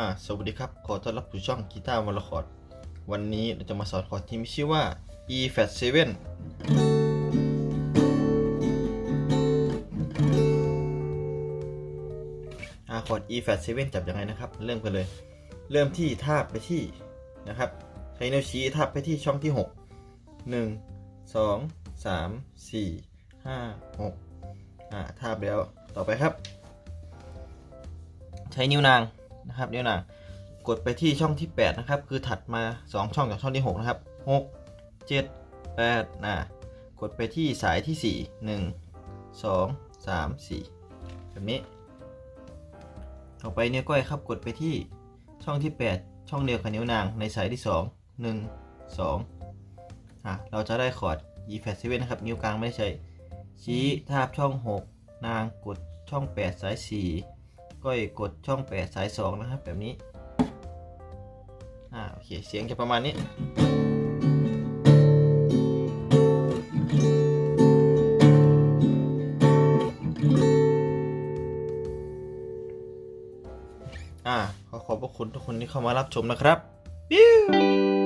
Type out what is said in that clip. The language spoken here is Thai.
อ่าสวัสดีครับ ขอต้อนรับสู่ช่องกีตาร์วอลคอร์ดวันนี้เราจะมาสอนคอร์ดที่มีชื่อว่า E Flat 7อ่าคอร์ด E Flat 7จับยังไงนะครับ เริ่มกันเลย เริ่มที่ทาบไปที่นะครับ ใช้นิ้วชี้ทาบไปที่ช่องที่ 6 1 2 3 4 5 6อ่าทาบแล้วต่อไปครับ ใช้นิ้วนาง นะครับนิ้วนางกดไปที่ช่องที่ 8 นะครับ คือถัดมา 2 ช่องจากช่องที่ 6 นะครับ 6 7 8นะกดไปที่สายที่ 4 1 2 3 4 แบบนี้ต่อไปนิ้วก้อยครับกดไปที่ช่องที่ 8 ช่องเดียวกับนิ้วนางในสายที่ 2 1 2อะเราจะได้คอร์ด E flat 7นะครับ นิ้วกลางไม่ได้ใช้ชี้ทาบช่อง 6 นางกดช่อง 8 สาย 4 ก้อยกดช่อง8สาย2นะครับแบบนี้อ่าโอเคเสียงจะประมาณนี้อ่าขอขอบพระคุณทุกคนที่เข้ามารับชมนะครับปิ้ว